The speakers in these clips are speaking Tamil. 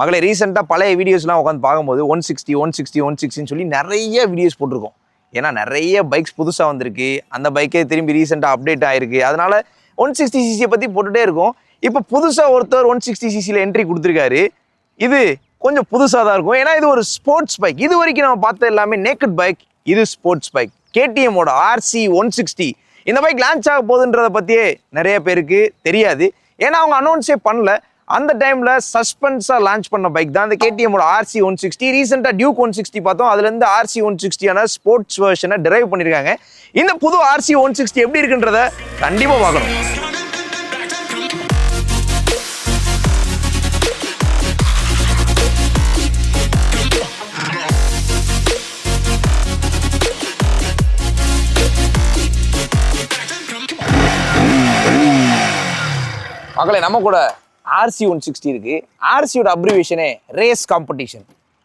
மகளே ரீசெண்டாக பழைய வீடியோஸ்லாம் உட்காந்து பார்க்கும்போது one sixty one sixty one சிக்ஸ்டின்னு சொல்லி நிறைய வீடியோஸ் போட்டிருக்கோம். ஏன்னா நிறைய பைக்ஸ் புதுசாக வந்திருக்கு. அந்த பைக்கே திரும்பி ரீசெண்டாக அப்டேட் ஆயிருக்கு. அதனால ஒன் சிக்ஸ்டி சிசியை பற்றி போட்டுகிட்டே இருக்கும். இப்போ புதுசாக ஒருத்தர் ஒன் சிக்ஸ்டி சிசியில் என்ட்ரி கொடுத்துருக்காரு. இது கொஞ்சம் புதுசாக தான் இருக்கும். ஏன்னா இது ஒரு ஸ்போர்ட்ஸ் பைக் இது வரைக்கும் நம்ம பார்த்த எல்லாமே நேக்கட் பைக் இது ஸ்போர்ட்ஸ் பைக் கேடிஎம்மோட ஆர்சி ஒன் சிக்ஸ்டி இந்த பைக் லான்ச் ஆக போகுதுன்றதை பற்றியே நிறைய பேருக்கு தெரியாது. ஏன்னா அவங்க அனௌன்ஸே பண்ணல. அந்த டைமில் சஸ்பென்ஸாக லான்ச் பண்ண பைக் தான். அந்த கேடிஎம்மோட ஆர்சி ஒன் சிக்ஸ்டி ரீசெண்டாக டியூக் ஒன் சிக்ஸ்டி பார்த்தோம். அதுலேருந்து ஆர்சி ஒன் சிக்ஸ்டியான ஸ்போர்ட்ஸ் வெர்ஷனை டிரைவ் பண்ணியிருக்காங்க இந்த புது ஆர்சி ஒன் சிக்ஸ்டி எப்படி இருக்குன்றத கண்டிப்பாக பார்க்கணும். மகளே நம்ம கூட ஆர்சி ஒன் சிக்ஸ்டி இருக்குது ஆர்சியோட அப்ரிவேஷனே ரேஸ் காம்படிஷன்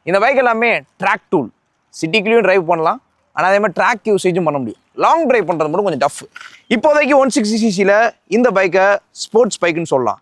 இந்த பைக் எல்லாமே ட்ராக் டூல் சிட்டிக்குள்ளேயும் ட்ரைவ் பண்ணலாம். ஆனால் அதே மாதிரி ட்ராக் யூசேஜும் பண்ண முடியும். லாங் ட்ரைவ் பண்ணுறது மட்டும் கொஞ்சம் டஃப் இப்போதைக்கு ஒன் சிக்ஸ்டி சிசியில் இந்த பைக்கை ஸ்போர்ட்ஸ் பைக்குன்னு சொல்லலாம்.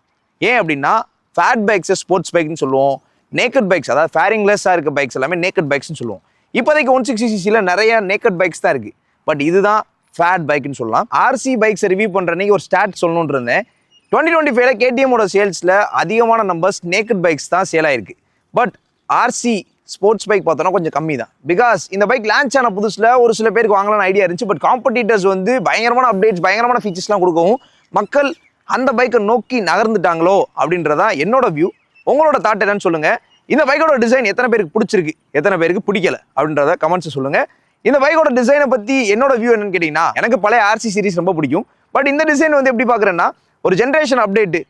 ஏன் அப்படின்னா ஃபேட் பைக்ஸை ஸ்போர்ட்ஸ் பைக்னு சொல்லுவோம். நேக்கட் பைக்ஸ் அதாவது ஃபேரிங்லெஸ்ஸாக இருக்க பைக்ஸ் எல்லாமே நேக்கட் பைக்ஸ்னு சொல்லுவோம். இப்போதைக்கு ஒன் சிக்ஸ்டி சிசியில் நிறைய நேக்கட் பைக்ஸ் தான் இருக்குது பட் இதுதான் ஃபேட் பைக்குன்னு சொல்லலாம். ஆர்சி பைக்ஸை ரிவ்யூ பண்ணுற அன்றைக்கி ஒரு ஸ்டாட் சொல்லணுன்றேன் இருந்தேன். டுவெண்ட்டி டுவெண்ட்டி ஃபைவ்ல கேடிஎம்மோட சேல்ஸில் அதிகமான நம்பர்ஸ் நேக்கட் பைக்ஸ் தான் சேல் ஆயிருக்கு. பட் ஆர்சி ஸ்போர்ட்ஸ் பைக் பார்த்தோன்னா கொஞ்சம் கம்மி தான் பிகாஸ் இந்த பைக் லான்ச் ஆன புதுசில் ஒரு சில பேருக்கு வாங்கலாம்னு ஐடியா இருந்துச்சு பட் காம்படிட்டர்ஸ் வந்து பயங்கரமான அப்டேட்ஸ் பயங்கரமான ஃபீச்சர்ஸ்லாம் கொடுக்கவும் மக்கள் அந்த பைக்கை நோக்கி நகர்ந்துட்டாங்களோ அப்படின்றதா என்னோட வியூ உங்களோட தாட் என்னன்னு சொல்லுங்கள் இந்த பைக்கோட டிசைன் எத்தனை பேருக்கு பிடிச்சிருக்கு எத்தனை பேருக்கு பிடிக்கல அப்படின்றத கமெண்ட்ஸ் சொல்லுங்கள் இந்த பைக்கோட டிசைனை பற்றி என்னோட வியூ என்னன்னு கேட்டிங்கன்னா எனக்கு பழைய ஆர்சி சீரிஸ் ரொம்ப பிடிக்கும். பட் இந்த டிசைன் வந்து எப்படி பார்க்குறேன்னா ஒரு ஜென்ரேஷன் அப்டேட்டு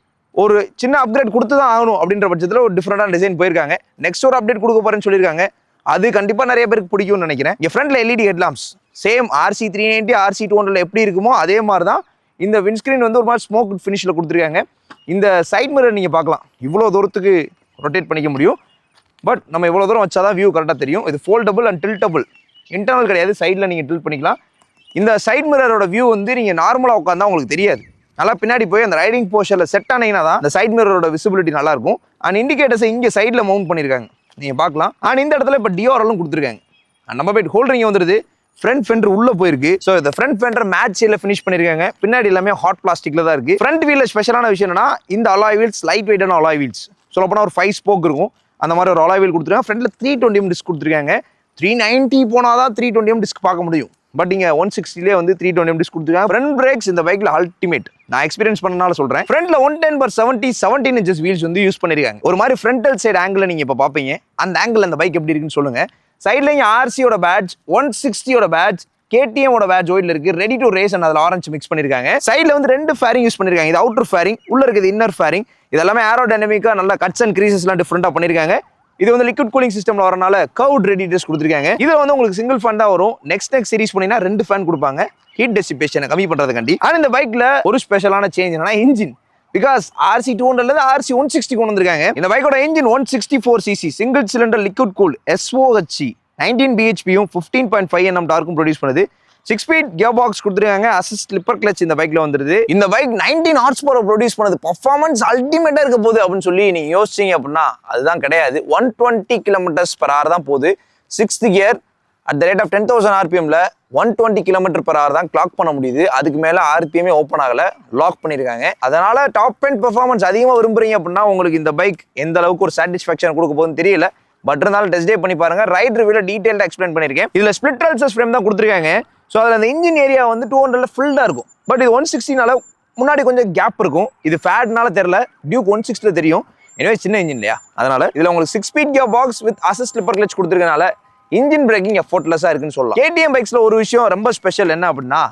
ஒரு சின்ன அப்கிரேட் கொடுத்து தான் ஆகணும் அப்படின்ற பட்சத்தில் ஒரு டிஃப்ரெண்டான டிசைன் போயிருக்காங்க. நெக்ஸ்ட் ஒரு அப்டேட் கொடுக்க போகிறேன்னு சொல்லியிருக்காங்க. அது கண்டிப்பாக நிறைய பேருக்கு பிடிக்கும்னு நினைக்கிறேன். என் ஃப்ரண்ட்ல LED headlamps same RC three ninety RC two ஹண்ட்ரட்ல எப்படி இருக்குமோ அதே மாதிரி தான் இந்த விண்ஸ்க்ரீன் வந்து ஒரு மாதிரி ஸ்மோக் ஃபினிஷில் கொடுத்துருக்காங்க. இந்த சைட் மிரர் நீங்கள் பார்க்கலாம். இவ்வளோ தூரத்துக்கு ரொட்டேட் பண்ணிக்க முடியும். பட் நம்ம இவ்வளோ தூரம் வச்சா தான் வியூ கரெக்டாக தெரியும். இது ஃபோல்டபுள் அண்ட் டில்டபுள் இன்டர்னல் கிடையாது. சைடில் நீங்கள் டில்ட் பண்ணிக்கலாம். இந்த சைட் மிரரோட வியூ வந்து நீங்கள் நார்மலாக உட்காந்தா உங்களுக்கு தெரியாது. நல்லா பின்னாடி போய் அந்த ரைடிங் போர்ஷனில் செட் ஆனீங்கன்னா தான் அந்த சைட் மிரரோட விசிபிலிட்டி நல்லா இருக்கும் அண்ட் இண்டிகேட்டர்ஸை இங்கே சைடில் மவுண்ட் பண்ணியிருக்காங்க நீங்கள் பார்க்கலாம். அண்ட் இந்த இடத்துல இப்போ டியோரெல்லாம் கொடுத்துருக்காங்க. அண்ட் நம்ம போய்ட்டு ஹோல்டரிங் வந்துருது. ஃப்ரண்ட் ஃபெண்டர் உள்ள போயிருக்கு. ஸோ இந்த ஃப்ரண்ட் ஃபெண்டர் மேட்சில் ஃபினிஷ் பண்ணியிருக்காங்க பின்னாடி எல்லாமே ஹாட் பிளாஸ்டிக்ல தான் இருக்கு. ஃப்ரண்ட் வீல்ல ஸ்பெஷலான விஷயம் என்னன்னா இந்த அலாய் வீல்ஸ் லைட் வெயிட்டான அலாய் வீல்ஸ் சொல்ல போனால் ஒரு ஃபைவ் ஸ்போக் இருக்கும். அந்த மாதிரி ஒரு அலாய் வீல் கொடுத்துருக்காங்க. ஃப்ரண்ட்ல த்ரீ டுவெண்ட்டி டிஸ்க் கொடுத்துருக்காங்க. த்ரீ நைன்ட்டி போனால் தான் த்ரீ டுவெண்ட்டி டிஸ்க் பார்க்க முடியும். பட் நீங்கள் ஒன் சிக்ஸ்டிலே வந்து த்ரீ டுவெண்ட்டி டிஸ்க் கொடுத்துருக்காங்க. ஃப்ரண்ட் பிரேக்ஸ் இந்த பைக்கில் அல்டிமேட் நான் எக்ஸ்பீரியன்ஸ் பண்ணனால சொல்கிறேன் ஃப்ரண்ட்ல one ten per seventy seventeen inches wheels வந்து யூஸ் பண்ணியிருக்காங்க ஒரு மாதிரி ஃப்ரண்டல் சைடு ஆங்கிளில் நீங்கள் இப்போ பார்ப்பீங்க அந்த ஆங்கிள் அந்த பைக் எப்படி இருக்குன்னு சொல்லுங்கள் சைட்ல ஆர்சியோட பேட்ச் ஒன் சிக்ஸ்டியோட பேட்ச் கேடிஎம்மோட பேட்ச் ஒயிட்ல இருக்கு. ரெடி டு ரேஸ் அண்ட் அதில் ஆரஞ்சு மிக்ஸ் பண்ணியிருக்காங்க சைடில் வந்து ரெண்டு ஃபேரிங் யூஸ் பண்ணியிருக்காங்க இது அவுட்டர் ஃபேரிங் உள்ள இருக்குது இன்னர் ஃபேரிங் இதெல்லாமே ஏரோ டைனமிக்கா கட்ஸ் அண்ட் கிரீசஸ்லாம் டிஃப்ரெண்டாக பண்ணியிருக்காங்க இது வந்து லிக்விட் கூலிங் சிஸ்டம்ல வரனால கவுட் ரெடி டெஸ்ட் கொடுத்துருக்காங்க. இது வந்து உங்களுக்கு சிங்கிள் ஃபேன் தான் வரும். நெக்ஸ்ட் நெக்ஸ்ட் சீரிஸ் பண்ணினா ரெண்டு ஃபேன் கொடுப்பாங்க. ஹீட் டெசிபேஷனை கம்மி பண்றதுக்காண்டி ஆனா இந்த பைக்ல ஒரு ஸ்பெஷலான சேஞ்ச் என்னன்னா இன்ஜின் பிகாஸ் ஆர்சி டூ ஹண்ட்ரட்ல ஆர்சி ஒன் சிக்ஸ்டி கொண்டு வந்திருக்காங்க. இந்த பைக்கோட engine one sixty four CC single cylinder liquid cool SOHC nineteen பிஹெச்பியும் fifteen point five NM டார்க்கும் ப்ரொடியூஸ் பண்ணுது. சிக்ஸ் ஸ்பீட் கியர் பாக்ஸ் கொடுத்துருக்காங்க. அசிஸ்ட் ஸ்லிப்பர் கிளச் இந்த பைக்ல வந்துருது. இந்த bike nineteen horse power produce பண்ணது. பர்ஃபார்மன்ஸ் அல்டிமேட்டா இருக்க போகுது அப்படின்னு சொல்லி நீங்க யோசிச்சீங்க அப்படின்னா அதுதான் கிடையாது. One twenty kilometres per hour தான் போகுது. Sixth gear at the rate of ten thousand ஆர்பிஎம்ல one twenty kilometre per hour தான் கிளாக் பண்ண முடியுது. அதுக்கு மேல ஆர்பிஎம்மே ஓப்பன் ஆகல. லாக் பண்ணியிருக்காங்க அதனால டாப் அண்ட் பெர்ஃபார்மன்ஸ் அதிகமாக விரும்புறீங்க அப்படின்னா உங்களுக்கு இந்த பைக் எந்த அளவுக்கு ஒரு சாட்டிஸ்ஃபேக்ஷன் கொடுக்க போகுதுன்னு தெரியல. பட் இருந்தாலும் டெஸ்ட் டே பண்ணி பாருங்க. ரைட் ரிவியூல டீடைல்டா எக்ஸ்பிளைன் பண்ணிருக்கேன். இதுல ஸ்பிளிட் ஃப்ரேம் தான் கொடுத்துருக்காங்க. ஸோ அதில் அந்த இன்ஜின் ஏரியா வந்து டூ ஹண்ட்ரட்ல ஃபுல்டாக இருக்கும். பட் இது ஒன் சிக்ஸ்டினால முன்னாடி கொஞ்சம் கேப் இருக்கும். இது ஃபேட்னால தெரியல. டியூக் ஒன் சிக்ஸ்டியில் தெரியும். எனவே சின்ன இன்ஜின் இல்லையா? அதனால இதில் உங்களுக்கு six speed gear box with assist slipper clutch கொடுத்துருக்கனால engine braking எஃபோர்ட்லெஸ்ஸாக இருக்குன்னு சொல்லலாம். கேடிஎம் பைக்ஸில் ஒரு விஷயம் ரொம்ப ஸ்பெஷல் என்ன அப்படின்னா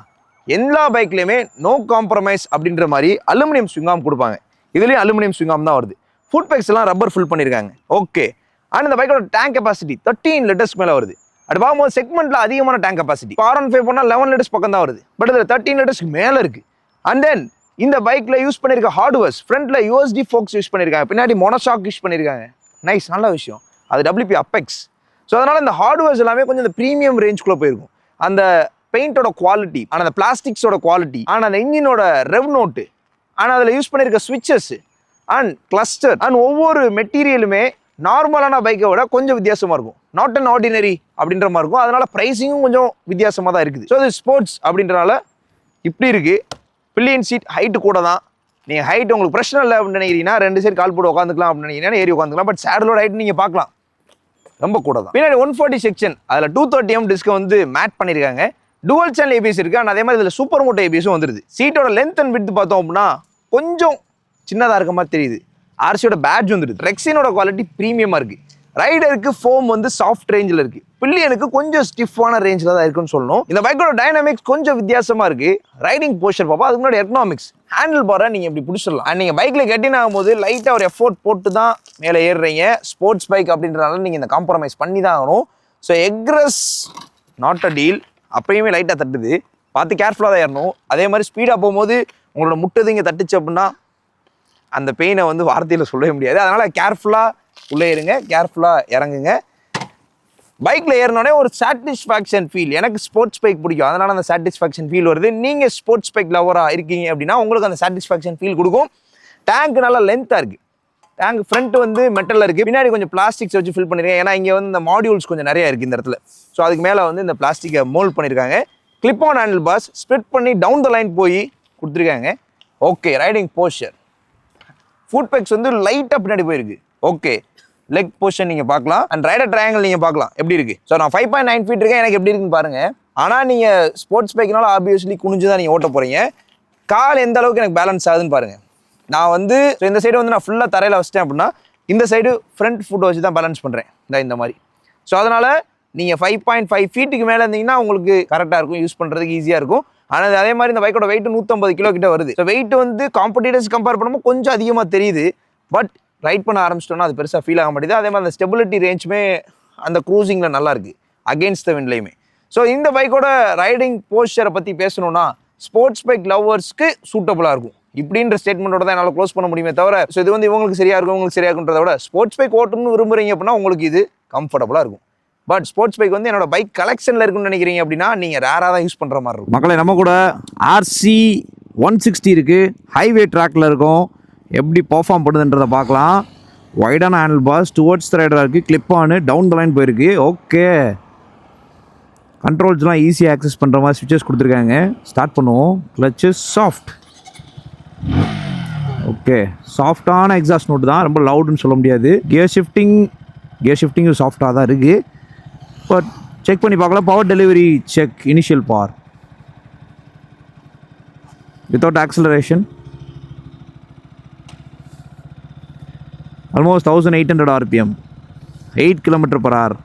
எல்லா பைக்லேயுமே நோ காம்ப்ரமைஸ் அப்படின்ற மாதிரி அலுமினியம் ஸ்விங்காம் கொடுப்பாங்க. இதுலேயும் அலுமினியம் ஸ்விங்காம் தான் வருது. ஃபுட் பைக்ஸ் எல்லாம் ரப்பர் ஃபில் பண்ணியிருக்காங்க ஓகே ஆனால் இந்த பைக்கோட டேங்க் கெப்பாசிட்டி தேர்ட்டீன் லிட்டர்ஸ் மேலே வருது. அப்படி பார்க்கும்போது செக்மெண்ட்ல அதிகமான tank capacity R one five பண்ணால் லெவன் லிட்டர்ஸ் பக்கம் தான் வருது. பட் இதில் தேர்ட்டின் லிட்டர்ஸ்க்கு மேலே இருக்குது அண்ட் தென் இந்த பைக்கில் யூஸ் பண்ணியிருக்க ஹார்ட்வேர்ஸ் ஃப்ரண்ட்டில் யூஎஸ்டி ஃபோக்ஸ் யூஸ் பண்ணியிருக்காங்க பின்னாடி மொனஷாக் யூஸ் பண்ணியிருக்காங்க நைஸ் நல்ல விஷயம். அது டபிள்யூபி அப்பெக்ஸ் ஸோ அதனால் இந்த ஹார்ட்வேர்ஸ் எல்லாமே கொஞ்சம் இந்த ப்ரீமியம் ரேஞ்ச்குள்ளே போயிருக்கும். அந்த பெயிண்டோட குவாலிட்டி ஆனால் அந்த பிளாஸ்டிக்ஸோட குவாலிட்டி ஆனால் அந்த இன்ஜினோட ரெவ் நோட்டு ஆனால் அதில் யூஸ் பண்ணியிருக்க ஸ்விட்சஸ் அண்ட் கிளஸ்டர் அண்ட் ஒவ்வொரு மெட்டீரியலுமே நார்மலான பைக்கை விட கொஞ்சம் வித்தியாசமாக இருக்கும். நாட் அன் ஆர்டினரி அப்படின்ற மாதிரி இருக்கும். அதனால் ப்ரைஸிங்கும் கொஞ்சம் வித்தியாசமாக தான் இருக்குது. ஸோ இது ஸ்போர்ட்ஸ் அப்படின்றனால இப்படி இருக்குது பில்லியன் சீட் ஹைட்டு கூட தான். நீங்கள் ஹைட் உங்களுக்கு பிரச்சனை இல்லை அப்படின்னு நினைக்கிறீங்கன்னா ரெண்டு சைடு கால் போட்டு உட்காந்துக்கலாம் அப்படின்னு நினைக்கிறீங்கன்னா ஏறி உட்காந்துக்கலாம். பட் சேடலோட ஹைட் நீங்கள் பார்க்கலாம். ரொம்ப கூட தான். பின்னாடி ஒன் ஃபார்ட்டி செக்ஷன் அதில் டூ தேர்ட்டி எம் டிஸ்க் வந்து மேட் பண்ணியிருக்காங்க டுவல் சேனல் ஏபிஎஸ் இருக்குது ஆனால் அதே மாதிரி இதில் சூப்பர் மோட்டோ ஏபிஎஸும் வந்துருது. சீட்டோட லென்த் அண்ட் விட்த் பார்த்தோம் அப்படின்னா கொஞ்சம் சின்னதாக இருக்க மாதிரி தெரியுது. ஆர்சியோட பேட்ச் வந்துடுது. ரெக்ஸினோட குவாலிட்டி ப்ரீமியமாக இருக்குது ரைடருக்கு ஃபோம் வந்து சாஃப்ட் ரேஞ்சில் இருக்குது பில்லியனுக்கு கொஞ்சம் ஸ்டிஃபான ரேஞ்சில் தான் இருக்குன்னு சொல்லணும். இந்த பைக்கோட டைனாமிக்ஸ் கொஞ்சம் வித்தியாசமாக இருக்குது ரைடிங் போஸ்டர் பார்ப்போம் அதுக்கு முன்னாடி எக்கனாமிக்ஸ் ஹேண்டில் பாரை நீங்கள் இப்படி பிடிச்சிடலாம். அண்ட் நீங்கள் பைக்கில் கெட்டின் ஆகும்போது லைட்டாக ஒரு எஃபோர்ட் போட்டு தான் மேலே ஏறுறீங்க. ஸ்போர்ட்ஸ் பைக் அப்படின்றனால நீங்கள் இந்த காம்ப்ரமைஸ் பண்ணி தான் ஆகணும். So egress not a deal அப்பயுமே லைட்டாக தட்டுது. பார்த்து கேர்ஃபுல்லாக தான் ஏறணும். அதே மாதிரி ஸ்பீடாக போகும்போது உங்களோட முட்டது இங்கே தட்டுச்சு அப்படின்னா அந்த பெயினை வந்து வார்த்தையில் சொல்லவே முடியாது. அதனால் கேர்ஃபுல்லாக உள்ளே இருங்க. கேர்ஃபுல்லாக இறங்குங்க. பைக்கில் ஏறினோடனே ஒரு சாட்டிஸ்ஃபேக்ஷன் ஃபீல் எனக்கு ஸ்போர்ட்ஸ் பைக் பிடிக்கும். அதனால் அந்த சாட்டிஸ்ஃபேக்ஷன் ஃபீல் வருது. நீங்கள் ஸ்போர்ட்ஸ் பைக் லவராக இருக்கீங்க அப்படின்னா உங்களுக்கு அந்த சாட்டிஸ்ஃபேக்ஷன் ஃபீல் கொடுக்கும். டேங்க் நல்லா லென்த்தாக இருக்குது டேங்க் ஃப்ரண்ட் வந்து மெட்டலில் இருக்குது பின்னாடி கொஞ்சம் பிளாஸ்டிக்ஸ் வச்சு ஃபில் பண்ணியிருக்கேன் ஏன்னா இங்கே வந்து இந்த மாடியூல்ஸ் கொஞ்சம் நிறைய இருக்குது இந்த இடத்துல. ஸோ அதுக்கு மேலே வந்து இந்த பிளாஸ்டிக்கை மோல்ட் பண்ணியிருக்காங்க clip on handle bars split பண்ணி டவுன் த லைன் போய் கொடுத்துருக்காங்க. Okay riding posture foot pegs வந்து லைட்டாக பின்னாடி போயிருக்கு. ஓகே லெக் பொசிஷன் நீங்கள் பார்க்கலாம். அண்ட் ரைடர் ட்ரையாங்கல் நீங்கள் பார்க்கலாம். எப்படி இருக்கு? ஸோ நான் ஃபைவ் பாயிண்ட் நைன் ஃபீட் இருக்கேன். எனக்கு எப்படி இருக்குன்னு பாருங்க. ஆனால் நீங்கள் ஸ்போர்ட்ஸ் பைக்னால ஆப்வியஸ்லி குனிஞ்சு தான் நீங்கள் ஓட்ட போகிறீங்க கால் எந்த அளவுக்கு எனக்கு பேலன்ஸ் ஆகுதுன்னு பாருங்கள் நான் வந்து இந்த சைடு வந்து நான் ஃபுல்லாக தரையில் வச்சிட்டேன் அப்படின்னா இந்த சைடு ஃப்ரண்ட் ஃபுட் வச்சு தான் பேலன்ஸ் பண்ணுறேன் இந்த இந்த மாதிரி. ஸோ அதனால் நீங்கள் ஃபைவ் பாயிண்ட் ஃபைவ் ஃபீட்டுக்கு மேலே இருந்தீங்கன்னா உங்களுக்கு கரெக்டாக இருக்கும். யூஸ் பண்ணுறதுக்கு ஈஸியாக இருக்கும். ஆனால் அதே மாதிரி இந்த பைக்கோட வெயிட் நூற்றம்பது கிலோ கிட்ட வருது. ஸோ வெயிட் வந்து காம்படிட்டர்ஸ் கம்பேர் பண்ணும்போது கொஞ்சம் அதிகமாக தெரியுது. பட் ரைட் பண்ண ஆரம்பிச்சிட்டோம்னா அது பெருசாக ஃபீல் ஆக மாட்டேது அதே மாதிரி அந்த ஸ்டெபிலிட்டி ரேஞ்சுமே அந்த க்ரூசிங்கில் நல்லா இருக்குது அகெயின்ஸ்ட் த விண்ட்லையுமே ஸோ இந்த பைக்கோட ரைடிங் போஸ்டரை பற்றி பேசணும்னா ஸ்போர்ட்ஸ் பைக் லவ்வர்ஸ்க்கு சூட்டபுளாக இருக்கும். இப்படின்ற ஸ்டேட்மெண்ட்டோட தான் என்னால் க்ளோஸ் பண்ண முடியுமே தவிர ஸோ இது வந்து இவங்களுக்கு சரியாக இருக்கும் உங்களுக்கு சரியாக இருக்குன்றத விட ஸ்போர்ட்ஸ் பைக் ஓட்டணும்னு விரும்புகிறீங்க அப்படின்னா உங்களுக்கு இது கம்ஃபர்டபுளாக இருக்கும். பட் ஸ்போர்ட்ஸ் பைக் வந்து என்னோட பைக் கலெக்ஷனில் இருக்குன்னு நினைக்கிறீங்க அப்படின்னா நீங்கள் ரேராக தான் யூஸ் பண்ணுற மாதிரி இருக்கும். மக்களை நம்ம கூட ஆர்சி ஒன் சிக்ஸ்டி இருக்குது ஹைவே ட்ராக்ல இருக்கும். எப்படி பர்ஃபார்ம் பண்ணுதுன்றதை பார்க்கலாம். ஒய்டான ஹேண்டில் பாஸ் டுவர்ட்ஸ் ரைடராக இருக்குது clip on down the line போயிருக்கு. ஓகே கண்ட்ரோல்ஸ்லாம் ஈஸியாக ஆக்சஸ் பண்ணுற மாதிரி சுவிச்சஸ் கொடுத்துருக்காங்க. ஸ்டார்ட் பண்ணுவோம். கிளச்சு சாஃப்ட் ஓகே சாஃப்டான எக்ஸாஸ்ட் நோட்டு தான். ரொம்ப லவுடுன்னு சொல்ல முடியாது. கியர் ஷிஃப்டிங் கியர் ஷிஃப்டிங்கும் சாஃப்டாக தான் இருக்குது பட் செக் பண்ணி பார்க்கலாம். Power delivery check initial power without acceleration almost thousand eight hundred RPM eight kilometre per hour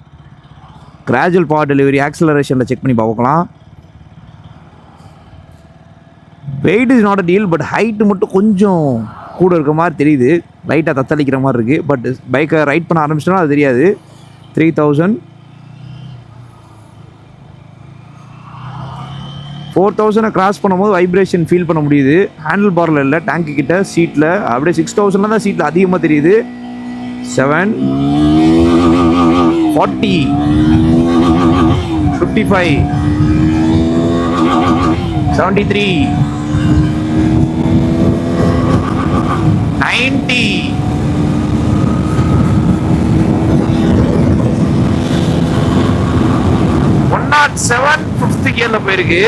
gradual power delivery ஆக்சலரேஷனில் check பண்ணி பார்க்கலாம். Weight is not a deal but height மட்டும் கொஞ்சம் கூட இருக்க மாதிரி தெரியுது. லைட்டாக தத்தளிக்கிற மாதிரி இருக்குது பட் பைக்கை ரைட் பண்ண ஆரம்பிச்சிட்டோம்னா அது தெரியாது. த்ரீ தௌசண்ட் ஃபோர் தௌசண்டை கிராஸ் பண்ணும்போது வைப்ரேஷன் ஃபீல் பண்ண முடியுது. ஹேண்டில் பாரில் இல்லை டேங்க்கு கிட்ட சீட்டில் அப்படியே சிக்ஸ் தௌசண்ட்ல தான் சீட்டில் அதிகமாக தெரியுது. Seven forty fifty five seventy three ninety one not seven fifth கியரில் போயிருக்கு.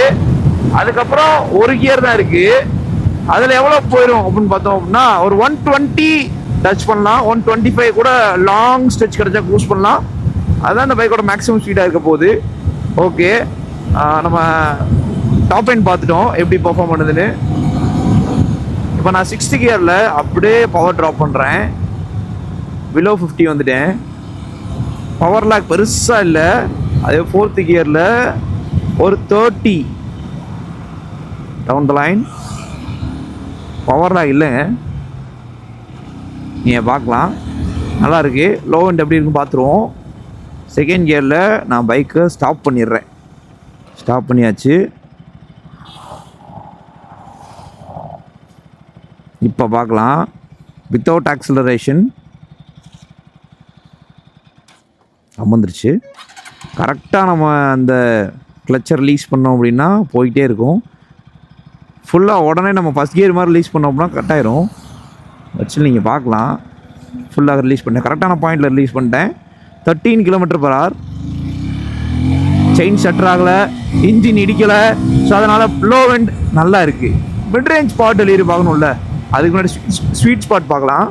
அதுக்கப்புறம் ஒரு கியர் தான் இருக்கு. அதில் எவ்வளோ போயிடும் அப்படின்னு பார்த்தோம் அப்படின்னா ஒரு ஒன் டுவெண்ட்டி டச் பண்ணலாம். ஒன் டுவெண்ட்டி ஃபைவ் கூட லாங் ஸ்ட்ரெச் கிடைச்சா க்ரூஸ் பண்ணலாம். அதுதான் இந்த பைக்கோட மேக்ஸிமம் ஸ்பீடாக இருக்க போகுது. ஓகே நம்ம டாப் எண்ட் பார்த்துட்டோம். எப்படி பர்ஃபார்ம் பண்ணுதுன்னு. இப்போ நான் சிக்ஸ்த்து கியரில் அப்படியே பவர் ட்ராப் பண்ணுறேன் பிலோ ஃபிஃப்டி வந்துட்டேன். பவர் லாக் பெருசாக இல்லை. அதே ஃபோர்த்து கியரில் ஒரு தேர்ட்டி டவுன் த லைன் பவர்லாம் இல்லைங்க நீங்கள் பார்க்கலாம். நல்லா இருக்குது லோ அண்ட் எப்படி இருக்குன்னு பார்த்துருவோம். செகண்ட் கியரில் நான் பைக்கை ஸ்டாப் பண்ணிடுறேன். ஸ்டாப் பண்ணியாச்சு. இப்போ பார்க்கலாம். வித்தவுட் ஆக்சிலரேஷன் அமர்ந்துருச்சு. கரெக்டாக நம்ம அந்த கிளச்சர் ரிலீஸ் பண்ணோம் அப்படின்னா போயிட்டே இருக்கும். ஃபுல்லாக உடனே நம்ம ஃபஸ்ட் கியர் மாதிரி ரிலீஸ் பண்ணோம் அப்படின்னா கட்டாயிரும் வச்சு நீங்கள் பார்க்கலாம். ஃபுல்லாக ரிலீஸ் பண்ணேன். கரெக்டான பாயிண்டில் ரிலீஸ் பண்ணிட்டேன். Thirteen kilometre per hour chain shudder ஆகலை. இன்ஜின் இடிக்கலை. ஸோ அதனால் ப்ளோ வெண்ட் நல்லா இருக்குது மிட் ரேஞ்ச் ஸ்பாட் டெலிவரி பார்க்கணும்ல. அதுக்கு முன்னாடி ஸ்வீட் ஸ்பாட் பார்க்கலாம்.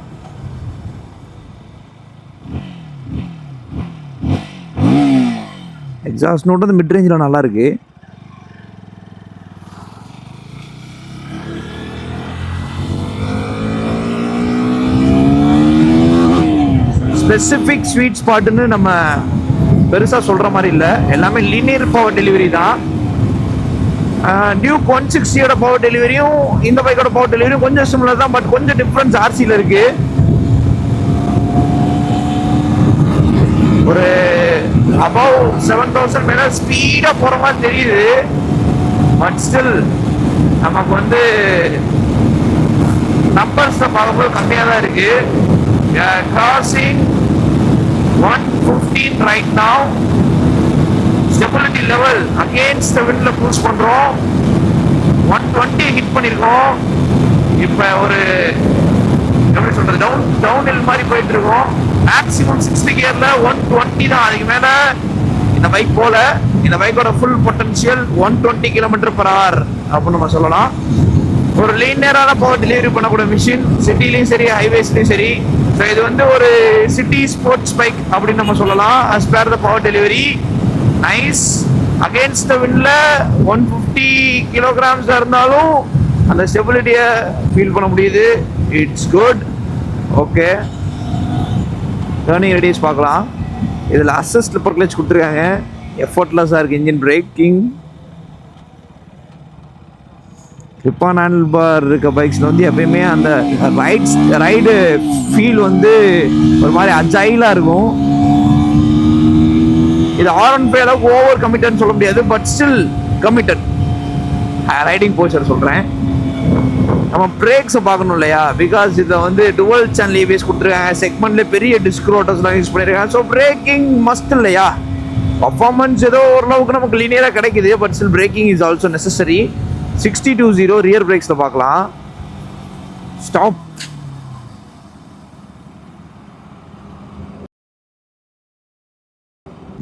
எக்ஸாஸ்ட் நோட்டு வந்து மிட் ரேஞ்சில் நல்லா ஸ்பெசிஃபிக் ஸ்வீட் ஸ்பாட்டுன்னு நம்ம பெருசாக சொல்கிற மாதிரி இல்லை. எல்லாமே லீனியர் பவர் டெலிவரி தான். டியூக் ஒன் சிக்ஸ்டியோட பவர் டெலிவரியும் இந்த பைக்கோட பவர் டெலிவரியும் கொஞ்சம் சிமிலர் தான் பட் கொஞ்சம் டிஃப்ரென்ஸ் ஆர்சியில் இருக்கு. ஒரு அபவ் செவன் தௌசண்ட் மேலே ஸ்பீடாக போகிற மாதிரி தெரியுது. பட் ஸ்டில் நமக்கு வந்து நம்பர்ஸை பார்க்கும்போது கம்மியாக தான் இருக்கு crossing one fifteen right now. Stability level against விண்ட்ல push பண்றோம். ஒன் டுவெண்ட்டி ஹிட் பண்ணிருக்கோம். இப்போ ஒரு எப்படி சொல்றது டவுன் டவுன் ஹில் மாதிரி போயிட்டு இருக்கோம். மேக்ஸிமம் சிக்ஸ்டி கியர்ல ஒன் டுவெண்ட்டி தான். அதுக்கு மேல இந்த பைக் போல இந்த பைக்கோட full potential one twenty kilometre per hour அப்படின்னு நம்ம சொல்லலாம். ஒரு லீனியரான பவர் டெலிவரி பண்ணக்கூடிய மிஷின் சிட்டிலையும் சரி ஹைவேஸ்லையும் சரி ஸோ இது வந்து ஒரு சிட்டி ஸ்போர்ட்ஸ் பைக் அப்படின்னு நம்ம சொல்லலாம். As per the power delivery nice against the வின்ல one fifty kilograms இருந்தாலும் அந்த ஸ்டெபிலிட்டியை ஃபீல் பண்ண முடியுது. It's good okay turning radius பார்க்கலாம். இதில் அசஸ் ஸ்லிப்பர் கிளச் கொடுத்துருக்காங்க. எஃபர்ட்லெஸ்ஸாக இருக்குது இன்ஜின் பிரேக்கிங் ரிப்பான் ஹேண்டில் பார் இருக்க பைக்ஸில் வந்து எப்பயுமே அந்த ரைட்ஸ் ரைடு ஃபீல் வந்து ஒரு மாதிரி அஜைலாக இருக்கும். இது ஆர் ஒன் ஃபைவ் அளவுக்கு ஓவர் கமிட்டட்னு சொல்ல முடியாது but still committed riding posture சொல்கிறேன் நம்ம பிரேக்ஸை பார்க்கணும் இல்லையா? பிகாஸ் இதை வந்து டுவெல் சேனல் ஏபிஎஸ் கொடுத்துருக்காங்க. செக்மெண்ட்ல பெரிய டிஸ்க் ரோட்டர்ஸ்லாம் யூஸ் பண்ணியிருக்காங்க ஸோ பிரேக்கிங் மஸ்ட் இல்லையா? பர்ஃபார்மன்ஸ் ஏதோ ஓரளவுக்கு நமக்கு லீனியராக கிடைக்குது but still braking is also necessary sixty to zero rear பிரேக்ஸில் பார்க்கலாம். ஸ்டாப்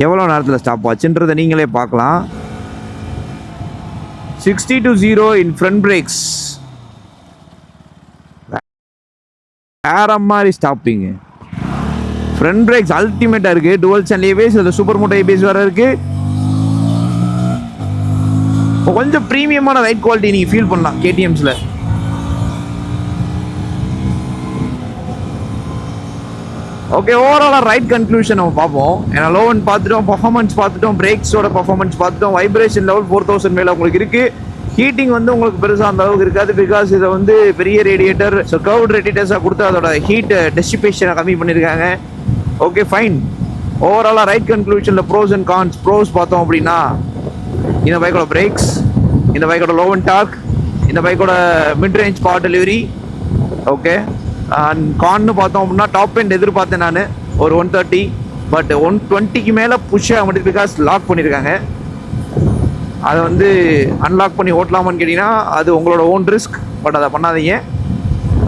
எவ்வளோ நேரத்தில் ஸ்டாப் ஆச்சுன்றதை நீங்களே பார்க்கலாம். Sixty to zero in front brakes வேற மாதிரி ஸ்டாப்பிங்கு ஃப்ரண்ட் பிரேக்ஸ் அல்டிமேட்டாக இருக்குது டுவெல் சேனல் ஏபிஎஸ் அந்த சூப்பர் மோட்டோ ஏபிஎஸ் வேறு இருக்குது கொஞ்சம் ப்ரீமியமான ரைட் குவாலிட்டி நீங்கள் ஃபீல் பண்ணலாம் கேடிஎம்ஸில் ஓகே ஓவராலாக ரைட் கன்க்ளூஷன் நம்ம பார்ப்போம். ஏன்னா லோவன் பார்த்துட்டோம் பர்ஃபார்மன்ஸ் பார்த்துட்டோம் பிரேக்ஸோட பர்ஃபார்மன்ஸ் பார்த்துட்டோம் வைப்ரேஷன் லெவல் ஃபோர் தௌசண்ட் மேலே உங்களுக்கு இருக்குது ஹீட்டிங் வந்து உங்களுக்கு பெருசாக அந்த அளவுக்கு இருக்காது பிகாஸ் இதை வந்து பெரிய ரேடியேட்டர் ஸோ கவுட் ரேடியேட்டர்ஸாக கொடுத்து அதோட ஹீட் டெஸ்டிபேஷனை கம்மி பண்ணியிருக்காங்க ஓகே ஃபைன் ஓவராலாக ரைட் கன்க்ளூஷனில் ப்ரோஸ் அண்ட் கான்ஸ் ப்ரோஸ் பார்த்தோம் அப்படின்னா இந்த பைக்கோட பிரேக்ஸ் இந்த பைக்கோட லோ அண்ட் டார்க் இந்த பைக்கோட mid range power delivery okay and கான்னு பார்த்தோம் அப்படின்னா டாப் எண்ட் எதிர்பார்த்தேன் நான் ஒரு ஒன் தேர்ட்டி பட் ஒன் டுவெண்ட்டிக்கு மேலே புஷ் ஆக மாட்டேது பிகாஸ் லாக் பண்ணியிருக்காங்க அதை வந்து அன்லாக் பண்ணி ஓட்டலாமான்னு கேட்டிங்கன்னா அது உங்களோட ஓன் ரிஸ்க் பட் அதை பண்ணாதீங்க.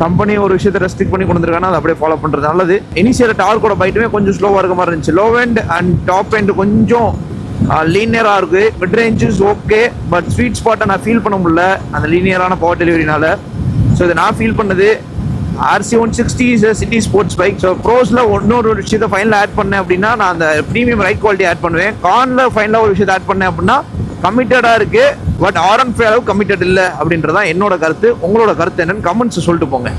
கம்பெனி ஒரு விஷயத்தை ரெஸ்ட்ரிக்ட் பண்ணி கொடுத்துருக்காங்கன்னா அதை அப்படியே ஃபாலோ பண்ணுறது நல்லது. இனிஷியல் டார்கோட பைட்டுமே கொஞ்சம் ஸ்லோவாக இருக்க மாதிரி இருந்துச்சு. Low and and top end கொஞ்சம் லீனியராக இருக்கு. Mid ranges okay but sweet ஸ்பாட்டை நான் ஃபீல் பண்ண முடியல. அந்த லீனியரான பவர் டெலிவரினால ஸோ இதை நான் ஃபீல் பண்ணது RC one sixty is city sports bike so ப்ரோஸில் இன்னொரு ஒரு விஷயத்தை ஃபைனல் ஆட் பண்ணேன் அப்படின்னா நான் அந்த ப்ரீமியம் ரைட் குவாலிட்டி ஆட் பண்ணுவேன். கார்னில் ஃபைனலாக ஒரு விஷயத்தை ஆட் பண்ணேன் அப்படின்னா கமிட்டடாக இருக்குது பட் ஆர் அண்ட் ஃபைவ் அளவுக்கு கமிட்டட் இல்லை அப்படின்றதான் என்னோட கருத்து. உங்களோட கருத்து என்னன்னு கமெண்ட்ஸ் சொல்லிட்டு போங்க.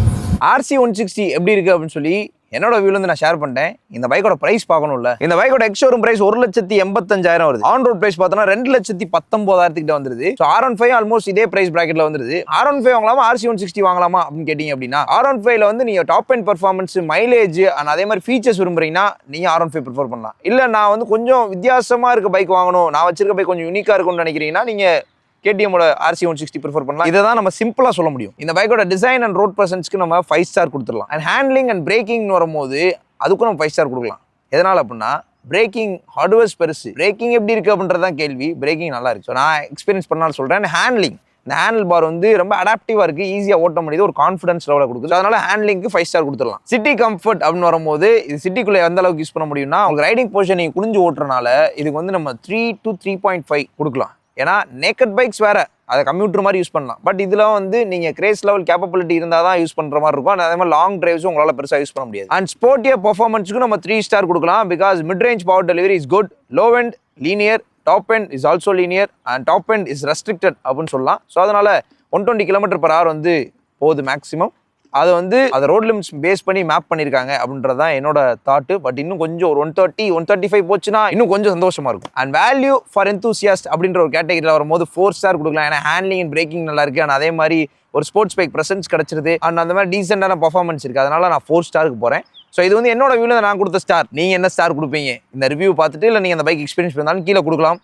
ஆர்சி ஒன் சிக்ஸ்டி எப்படி இருக்குது அப்படின்னு சொல்லி என்னோட வியூல இருந்து நான் ஷேர் பண்ணிட்டேன். இந்த பைக்கோட பிரைஸ் பார்க்கணும்ல. இந்த பைக்கோட எக்ஷோரூம் பிரைஸ் ஒரு லட்சத்தி எண்பத்தஞ்சாயிரம் வருது. ஆன் ரோட் பிரைஸ் பார்த்தோம்னா ரெண்டு லட்சத்தி பத்தொன்பதாயிரத்துக்கிட்ட வந்துருது. So R one five almost இதே பிரைஸ் பிராக்கெட்ல வந்துருது. ஆர் ஒன் ஃபைவ் வாங்கலாமா? ஆர்சி ஒன் சிக்ஸ்டி வாங்கலாமா? அப்படின்னு கேட்டீங்க அப்படின்னா ஆர் ஒன் ஃபைவ்ல வந்து நீங்கள் top and performance mileage and அதே மாதிரி ஃபீச்சர்ஸ் விரும்புறீங்கன்னா நீங்கள் ஆர் ஒன் ஃபைவ் ப்ரிஃபர் பண்ணலாம். இல்லை நான் வந்து கொஞ்சம் வித்தியாசமாக இருக்க பைக் வாங்கணும். நான் வச்சிருக்க பைக் கொஞ்சம் யூனிக்காக இருக்கும்னு நினைக்கிறீங்கன்னா நீங்கள் கேடிஎம்மோட ஆர்சி ஒன் சிக்ஸ்டி ப்ரிஃபர் பண்ணலாம். இதை தான் நம்ம சிம்பிளாக சொல்ல முடியும். இந்த பைக்கோட டிசைன் அண்ட் ரோட் பர்சன்ஸ்க்கு நம்ம ஃபைவ் ஸ்டார் கொடுத்துடலாம். அண்ட் ஹேண்ட்லிங் அண்ட் பிரேக்கிங் வரும்போது அதுக்கும் நம்ம ஃபைவ் ஸ்டார் கொடுக்கலாம். எதனால் அப்படின்னா பிரேக்கிங் ஹார்ட்வேர்ஸ் பெருசு. பிரேக்கிங் எப்படி இருக்கு அப்படின்றதான் கேள்வி. பிரேக்கிங் நல்லா இருக்கு. ஸோ நான் எக்ஸ்பீரியன்ஸ் பண்ணாலும் சொல்கிறேன் அண்ட் ஹேண்ட்லிங் இந்த ஹேண்டில் பார் வந்து ரொம்ப அடாப்டிவாக இருக்குது ஈஸியாக ஓட்ட முடியுது. ஒரு கான்ஃபிடன்ஸ் லெவலில் கொடுக்குது. அதனால ஹேண்ட்லிங்க்கு ஃபைவ் ஸ்டார் கொடுத்துடலாம். சிட்டி கம்ஃபர்ட் அப்படின்னு வரும்போது இது சிட்டிக்குள்ளே எந்த அளவுக்கு யூஸ் பண்ண முடியும்னா உங்களுக்கு ரைடிங் பொசிஷன் நீங்கள் குனிஞ்சு ஓட்டுறனால இதுக்கு வந்து நம்ம three to three point five கொடுக்கலாம். ஏன்னா நேக்கட் பைக்ஸ் வேறு. அதை கம்ப்யூட்டர் மாதிரி யூஸ் பண்ணலாம். பட் இதில் வந்து நீங்கள் கிரேஸ் லெவல் கேப்பபிலிட்டி இருந்தால் தான் யூஸ் பண்ணுற மாதிரி இருக்கும். அதே மாதிரி லாங் டிரைவ்ஸும் உங்களால் பெருசாக யூஸ் பண்ண முடியாது. அண்ட் ஸ்போர்ட்டியர் பர்ஃபார்மன்ஸுக்கு நம்ம த்ரீ ஸ்டார் கொடுக்கலாம். Because mid range power delivery is good low and linear top end is also linear and top end is restricted அப்படின்னு சொல்லலாம். ஸோ அதனால் one twenty kilometre per hour வந்து போகுது மேக்ஸிமம் அதை வந்து அதை ரோட் லிமிட்ஸ் பேஸ் பண்ணி மேப் பண்ணியிருக்காங்க அப்படின்றது தான் என்னோட தாட்டு பட் இன்னும் கொஞ்சம் ஒரு one thirty one thirty five போச்சுன்னா இன்னும் கொஞ்சம் சந்தோஷமா இருக்கும். அண்ட் வேல்யூ ஃபார் enthusiast அப்படின்ற ஒரு கேட்டகரியில் வரும்போது ஃபோர் ஸ்டார் கொடுக்கலாம். ஏன்னா ஹேண்ட்லிங் அண்ட் பிரேக்கிங் நல்லா இருக்கு. அண்ட் அதே மாதிரி ஒரு ஸ்போர்ட்ஸ் பைக் ப்ரெசன்ஸ் கிடச்சிருது. அண்ட் அந்த மாதிரி டீசெண்டான பர்ஃபார்மன்ஸ் இருக்குது அதனால நான் ஃபோர் ஸ்டாருக்கு போகிறேன் ஸோ இது வந்து என்னோட வியூவில் நான் கொடுத்த ஸ்டார் நீங்கள் என்ன ஸ்டார் கொடுப்பீங்க? இந்த ரிவ்யூ பார்த்துட்டு இல்லை நீங்கள் அந்த பைக் எக்ஸ்பீரியன்ஸ் பண்ணாலும் கீழே கொடுக்கலாம்.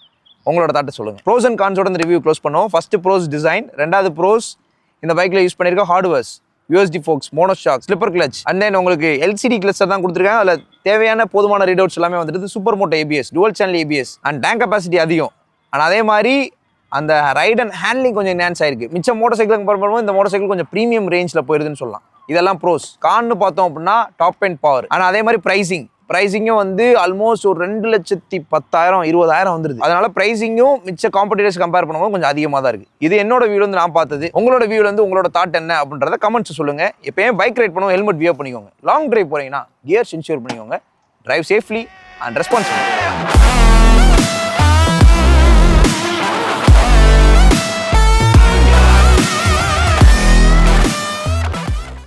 உங்களோட தாட்டை சொல்லுங்கள் ப்ரோஸ் அண்ட் கான்ஸோட இந்த ரிவ்யூ க்ளோஸ் பண்ணுவோம். ஃபஸ்ட்டு ப்ரோஸ் டிசைன் ரெண்டாவது ப்ரோஸ் இந்த பைக்கில் யூஸ் பண்ணியிருக்க hardwares USD forks monoshock slipper clutch and then உங்களுக்கு எல்சிடி கிளச்சர் தான் கொடுத்துருக்காங்க. அதில் தேவையான போதுமான ரீட் அவுட்ஸ் எல்லாமே வந்துட்டு super moto ABS dual channel ABS and tank capacity அதிகம். அண்ட் அதே மாதிரி அந்த ரைட் அண்ட் ஹேண்ட்லிங் கொஞ்சம் என்ஹான்ஸ் ஆயிருக்கு. மிச்ச மோட்டர் சைக்கிள் கம்பேர் பண்ணும்போது இந்த மோட்டர் சைக்கிள் கொஞ்சம் ப்ரீமியம் ரேஞ்சில் போயிருதுன்னு சொல்லலாம். இதெல்லாம் ப்ரோஸ் கான்னு பார்த்தோம் அப்படின்னா டாப் அண்ட் பவர் ஆனால் அதே மாதிரி ப்ரைசிங் ப்ரைஸிங்கும் வந்து ஆல்மோஸ்ட் ஒரு ரெண்டு லட்சத்தி பத்தாயிரம் இருபதாயிரம் வந்துருது. அதனால ப்ரைஸிங்கும் மிச்ச காம்படிட்டர்ஸ் கம்பேர் பண்ணும்போது கொஞ்சம் அதிகமாக தான் இருக்குது இது என்னோட வியூல வந்து நான் பார்த்தது. உங்களோட வியூல வந்து உங்களோட தாட் என்ன அப்படின்றத கமெண்ட்ஸ் சொல்லுங்கள் எப்பயும் பைக் ரைட் பண்ணுவோம் ஹெல்மெட் வியர் பண்ணிக்கோங்க. லாங் டிரைவ் போகிறீங்கன்னா கியர்ஸ் இன்ஷூர் பண்ணிக்கோங்க. Drive safely and responsible